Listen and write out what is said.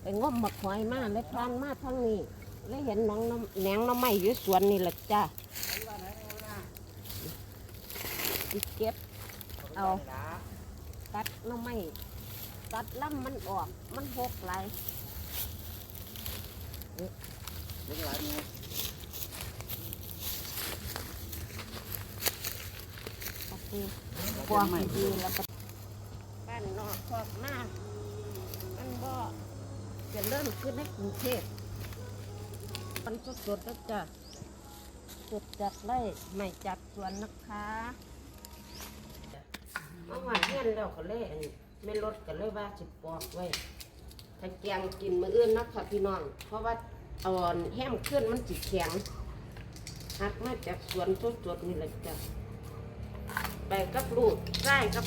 ไปงมหมักหอยมาเลยพานมาทางนี้เลยเห็นน้องน้ำแหนงน้ำไม้อยู่สวนนี่แหละจ้าสิเก็บ เอาตัดน้ำไม้ตัดลำมันออกมันหกไหลายเล็กหลายมือก็คือพวกดีแล้วก็บ้านนอกคอกหน้ามันก็จะเริ่มขึ้นในกรุงเทพมันสดๆแล้วจ้ะสดจากไร่ไม่จากสวนนะคะเมื่อวานเฮียนแล้วก็เลยอันไม่ลดก็เลยว่าสิปอกไว้ถ้าแกงกินมื้ออื่นนะค่ะพี่น้อง เพราะว่าอาอันแห้มขึ้นมันจิแข็งหักมาจากสวนสดๆนี่แหละจ้ะไปกับลูกไส้กับ